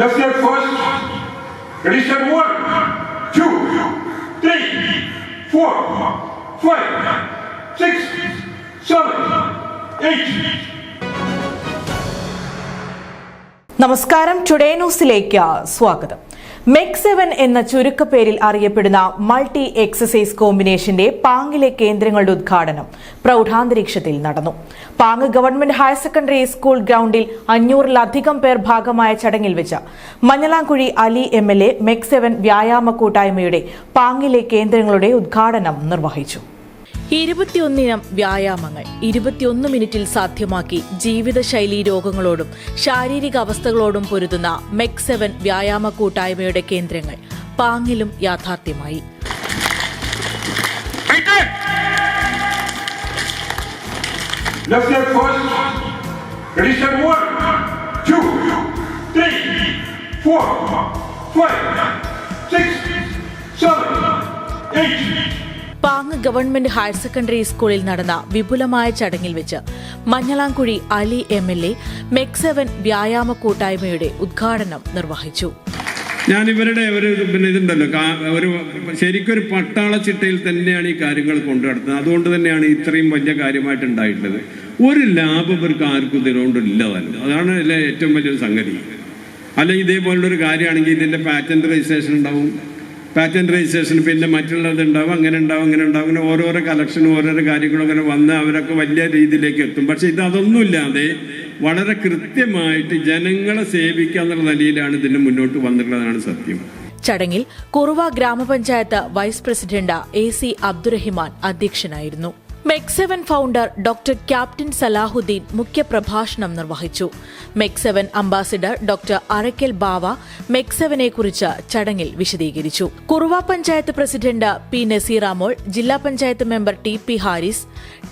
Let's get first. Set one, two, three, four, five, six, seven, eight. നമസ്കാരം today ന്യൂസിലേക്ക് സ്വാഗതം മെക് seven എന്ന ചുരുക്കപ്പേരിൽ അറിയപ്പെടുന്ന മൾട്ടി എക്സസൈസ് കോമ്പിനേഷന്റെ പാങ്ങിലെ കേന്ദ്രങ്ങളുടെ ഉദ്ഘാടനം പ്രൗഢാന്തരീക്ഷത്തിൽ നടന്നു. Pang government higher secondary school ഗ്രൌണ്ടിൽ അഞ്ഞൂറിലധികം പേർ ഭാഗമായ ചടങ്ങിൽ വെച്ച് Manjalamkuzhi Ali M L A Mec seven വ്യായാമ കൂട്ടായ്മയുടെ പാങ്ങിലെ കേന്ദ്രങ്ങളുടെ ഉദ്ഘാടനം നിർവഹിച്ചു. ഇരുപത്തിയൊന്നിനം വ്യായാമങ്ങൾ ഇരുപത്തിയൊന്ന് മിനിറ്റിൽ സാധ്യമാക്കി ജീവിതശൈലി രോഗങ്ങളോടും ശാരീരിക അവസ്ഥകളോടും പൊരുതുന്ന മെക് സെവൻ വ്യായാമ കൂട്ടായ്മയുടെ കേന്ദ്രങ്ങൾ പാങ്ങിലും യാഥാർത്ഥ്യമായി eight. Pang government higher secondary സ്കൂളിൽ നടന്ന വിപുലമായ ചടങ്ങിൽ വെച്ച് Manjalamkuzhi Ali M L A Mec seven വ്യായാമ കൂട്ടായ്മയുടെ ഉദ്ഘാടനം നിർവഹിച്ചു. ഞാൻ ഇവരുടെ ഒരു പിന്നെ ഇതുണ്ടല്ലോ ഒരു ശരിക്കും ഒരു പട്ടാള ചിട്ടയിൽ തന്നെയാണ് ഈ കാര്യങ്ങൾ കൊണ്ടു നടത്തുന്നത്. അതുകൊണ്ട് തന്നെയാണ് ഇത്രയും വലിയ കാര്യമായിട്ട് ഉണ്ടായിട്ടുള്ളത്. ഒരു ലാഭം ഇവർക്ക് ആർക്കും ഇതിനോണ്ട് ഇല്ല അതാണ് ഏറ്റവും വലിയൊരു സംഗതി. അല്ലെങ്കിൽ ഇതേപോലുള്ള ഒരു കാര്യമാണെങ്കിൽ ഇതിന്റെ പാറ്റന്റ് രജിസ്ട്രേഷൻ ഉണ്ടാവും. പാറ്റന്റ് രജിസ്ട്രേഷൻ പിന്നെ മറ്റുള്ളത് ഉണ്ടാവും അങ്ങനെ ഉണ്ടാവും അങ്ങനെ ഉണ്ടാവും അങ്ങനെ ഓരോരോ കളക്ഷനും ഓരോരോ കാര്യങ്ങളും അങ്ങനെ വന്ന് അവരൊക്കെ വലിയ രീതിയിലേക്ക് എത്തും. പക്ഷെ ഇത് അതൊന്നുമില്ലാതെ വളരെ കൃത്യമായിട്ട് ജനങ്ങളെ സേവിക്കുക എന്നുള്ള നിലയിലാണ് ഇതിന് മുന്നോട്ട് വന്നിട്ടുള്ളതാണ് സത്യം. ചടങ്ങിൽ കുറുവ ഗ്രാമപഞ്ചായത്ത് vice president A C Abdurahiman അധ്യക്ഷനായിരുന്നു. MEC seven founder doctor captain Salahuddin മുഖ്യപ്രഭാഷണം നിർവഹിച്ചു. MEC seven ambassador doctor Arakkal Bava മെക്സെവനെക്കുറിച്ച് സെവനെ കുറിച്ച് ചടങ്ങിൽ വിശദീകരിച്ചു. കുറുവ പഞ്ചായത്ത് പ്രസിഡന്റ് പി നസീറാമോൾ ജില്ലാ panchayat member T P Haris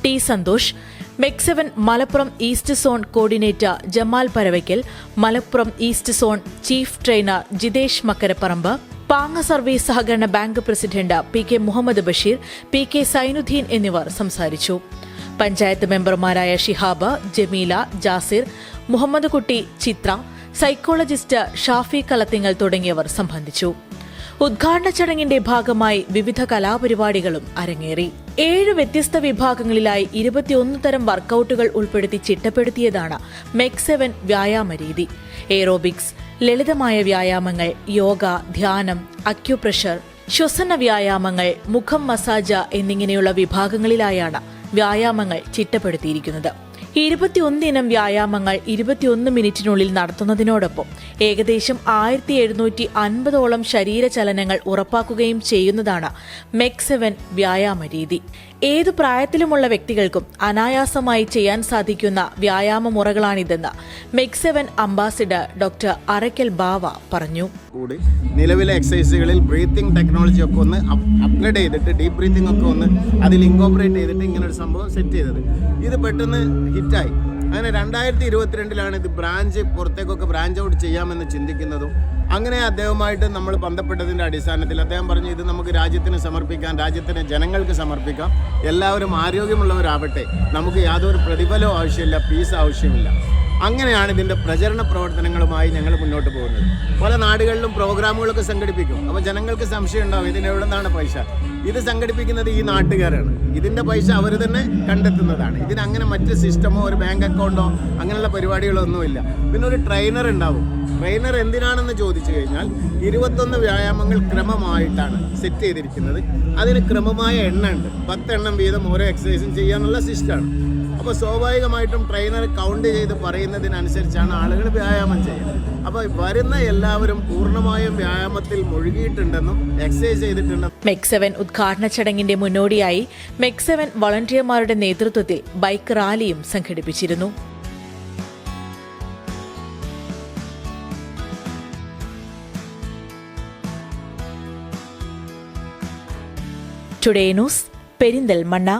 T Santhosh Mec seven Malappuram east zone coordinator Jamal Paravakkal Malappuram east zone chief trainer Jithesh Makkaraparamba Panga service സഹകരണ bank president P K Muhammad Basheer P K Sainuddeen എന്നിവർ സംസാരിച്ചു. പഞ്ചായത്ത് മെമ്പർമാരായ ഷിഹാബ് ജമീല ജാസിർ മുഹമ്മദ് കുട്ടി ചിത്ര psychologist Shafi Kalathingal തുടങ്ങിയവർ സംബന്ധിച്ചു. ഉദ്ഘാടന ചടങ്ങിന്റെ ഭാഗമായി വിവിധ കലാപരിപാടികളും അരങ്ങേറി. ഏഴ് വ്യത്യസ്ത വിഭാഗങ്ങളിലായി ഇരുപത്തിയൊന്ന് തരം വർക്കൗട്ടുകൾ ഉൾപ്പെടുത്തി ചിട്ടപ്പെടുത്തിയതാണ് മെക് സെവൻ വ്യായാമ രീതി എയറോബിക്സ് ലളിതമായ വ്യായാമങ്ങൾ യോഗ ധ്യാനം അക്യുപ്രഷർ ശ്വസന വ്യായാമങ്ങൾ മുഖം മസാജ എന്നിങ്ങനെയുള്ള വിഭാഗങ്ങളിലായാണ് വ്യായാമങ്ങൾ ചിട്ടപ്പെടുത്തിയിരിക്കുന്നത്. ഇരുപത്തിയൊന്നിനം വ്യായാമങ്ങൾ ഇരുപത്തിയൊന്ന് മിനിറ്റിനുള്ളിൽ നടത്തുന്നതിനോടൊപ്പം ഏകദേശം ആയിരത്തി എഴുന്നൂറ്റി അൻപതോളം ശരീരചലനങ്ങൾ ഉറപ്പാക്കുകയും ചെയ്യുന്നതാണ് മെക്സെവൻ വ്യായാമ രീതി. ഏതു പ്രായത്തിലുമുള്ള വ്യക്തികൾക്കും അനായാസമായി ചെയ്യാൻ സാധിക്കുന്ന വ്യായാമ മുറകളാണിതെന്ന് MEC seven ambassador doctor Arakkal Bava പറഞ്ഞു. കൂടി നിലവിലെ എക്സസൈസുകളിൽ ബ്രീത്തിങ് ടെക്നോളജി ഒക്കെ ഒന്ന് അപ്ഗ്രേഡ് ചെയ്തിട്ട് ഡീപ് ബ്രീത്തിങ് ഒക്കെ ഒന്ന് അതിൽ ഇൻകോപ്പറേറ്റ് ചെയ്തിട്ട് ഇങ്ങനെ ഒരു സംഭവം സെറ്റ് ചെയ്തത്. ഇത് പെട്ടെന്ന് ഹിറ്റായി അങ്ങനെ രണ്ടായിരത്തി ഇരുപത്തിരണ്ടിലാണ് ഇത് ബ്രാഞ്ച് പുറത്തേക്കൊക്കെ ബ്രാഞ്ച് ഔട്ട് ചെയ്യാമെന്ന് ചിന്തിക്കുന്നതും അങ്ങനെ അദ്ദേഹവുമായിട്ട് നമ്മൾ ബന്ധപ്പെട്ടതിന്റെ അടിസ്ഥാനത്തിൽ അദ്ദേഹം പറഞ്ഞു ഇത് നമുക്ക് രാജ്യത്തിന് സമർപ്പിക്കാം രാജ്യത്തിന് ജനങ്ങൾക്ക് സമർപ്പിക്കാം. എല്ലാവരും ആരോഗ്യമുള്ളവരാവട്ടെ. നമുക്ക് യാതൊരു പ്രതിഫലവും ആവശ്യമില്ല പീസ് ആവശ്യമില്ല. അങ്ങനെയാണ് ഇതിന്റെ പ്രചരണ പ്രവർത്തനങ്ങളുമായി ഞങ്ങൾ മുന്നോട്ട് പോകുന്നത്. പല നാടുകളിലും പ്രോഗ്രാമുകളൊക്കെ സംഘടിപ്പിക്കും. അപ്പോൾ ജനങ്ങൾക്ക് സംശയം ഉണ്ടാവും ഇതിന് എവിടെ നിന്നാണ് പൈസ? ഇത് സംഘടിപ്പിക്കുന്നത് ഈ നാട്ടുകാരാണ്. ഇതിന്റെ പൈസ അവർ തന്നെ കണ്ടെത്തുന്നതാണ്. ഇതിനങ്ങനെ മറ്റ് സിസ്റ്റമോ ഒരു ബാങ്ക് അക്കൗണ്ടോ അങ്ങനെയുള്ള പരിപാടികളോ ഒന്നുമില്ല പിന്നെ ഒരു ട്രെയിനർ ഉണ്ടാവും. ട്രെയിനർ എന്തിനാണെന്ന് ചോദിച്ചു കഴിഞ്ഞാൽ ഇരുപത്തൊന്ന് വ്യായാമങ്ങൾ ക്രമമായിട്ടാണ് സെറ്റ് ചെയ്തിരിക്കുന്നത്. അതിന് ക്രമമായ എണ്ണ ഉണ്ട് പത്തെണ്ണം വീതം ഓരോ എക്സസൈസും ചെയ്യാനുള്ള സിസ്റ്റമാണ് അപ്പോൾ സ്വാഭാവികമായിട്ടും ട്രെയിനർ കൗണ്ട് ചെയ്ത് പറയുന്നതിനനുസരിച്ചാണ് ആളുകൾ വ്യായാമം ചെയ്യുന്നത്. അപ്പോൾ വരുന്ന എല്ലാവരും പൂർണമായും വ്യായാമത്തിൽ മുഴുകിയിട്ടുണ്ടെന്നും എക്സസൈസ് ചെയ്തിട്ടുണ്ടെന്നും മെക് സെവൻ ഉദ്ഘാടന ചടങ്ങിന്റെ മുന്നോടിയായി മെക് സെവൻ വളണ്ടിയർമാരുടെ നേതൃത്വത്തിൽ ബൈക്ക് റാലിയും സംഘടിപ്പിച്ചിരുന്നു. Today news Perinthalmanna